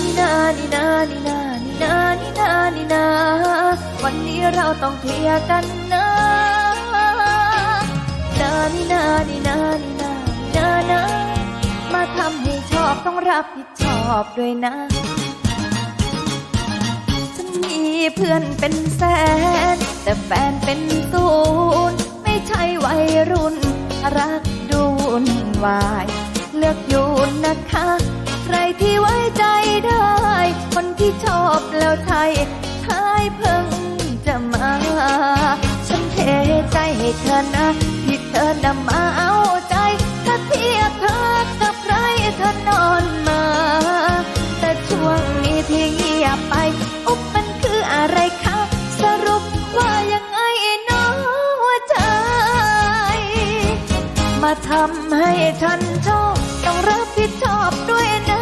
นี่นานี่นานี่นานี่นานี่นานี่นา วันนี้เราต้องเคลียร์กันนะนานี่นานี่นานี่นานี่นานะ มาทำให้ชอบต้องรับผิดชอบด้วยนะ ฉันมีเพื่อนเป็นแสน แต่แฟนเป็นศูนย์ไม่ใช่วัยรุ่น รักดูวุ่นวาย เลือกอยู่นะคะ อบแล้วไทยทายเพิ่งจะมา ฉันเทใจให้เธอนะที่เธอนำมาเอาใจ ถ้าเทียบเธอกับใครเธอนอนมา แต่ช่วงนี้ที่เงียบไป อุ๊บมันคืออะไรคะ สรุปว่ายังไงน้อหัวใจ มาทำให้ฉันชอบต้องรับผิดชอบด้วยนะ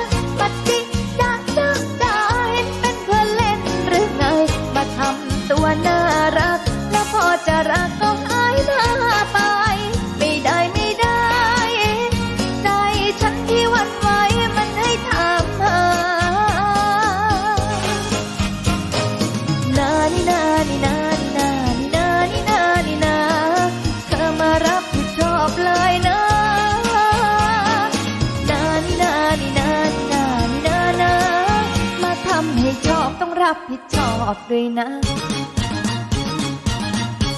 รับผิดชอบด้วยนะ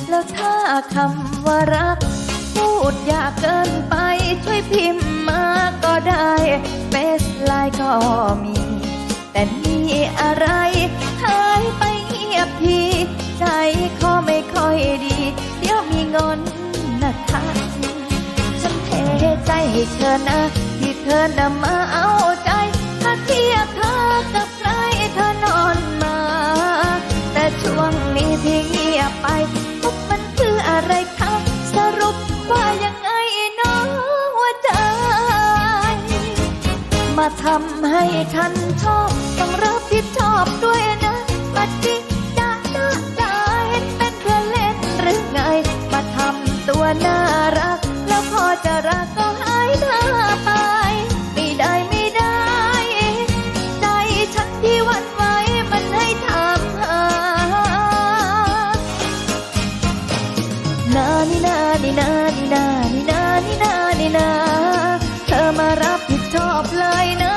แล้วถ้าคำว่ารัก พูดยากเกินไป ช่วยพิมพ์มาก็ได้เฟซไลน์ก็มี แต่นี่อะไรหายไปเงียบทีใจคอไม่ค่อยดี เดี๋ยวมีงอนนะคะ ฉันเทใจให้เธอนะ ที่เธอนำมาเอา ทำให้ฉันชอบ ต้องรับผิดชอบด้วยนะมาจิดาดาดาเห็นเป็นเพื่อนเล่นหรือไง มาทำตัวน่ารัก แล้วพอจะรักก็หายหน้าไป ไม่ได้ไม่ได้ ใจฉันที่หวันไหวมันให้ถามหานานี่นานี่นานี่นานี่นานี่นานี่นาเธอมารับผิด ชอบเลยนะ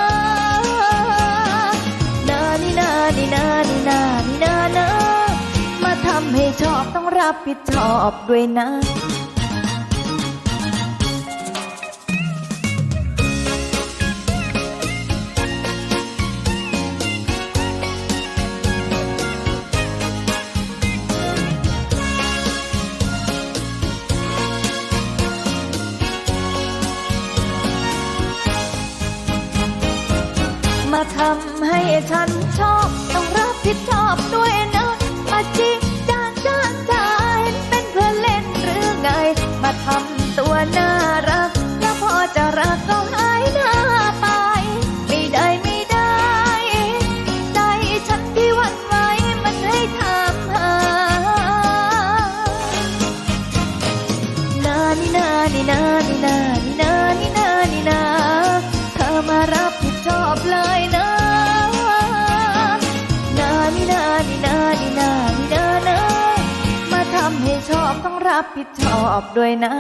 นานี่นานี่นานี่นานี่นานะมาทำให้ชอบต้องรับผิดชอบด้วยนะ มาทำให้ฉันชอบต้องรับผิดชอบด้วยนะมาจิจานจานจาเห็นเป็นเพื่อนเล่นหรือไง มาทำตัวน่ารัก แล้วพอจะรักก็หายหน้าไป ไม่ได้ไม่ได้ ใจฉันที่หวั่นไหวมันให้ถามหานานี่นานี่นานี่นา อบต้องรับผิดชอบด้วยนะ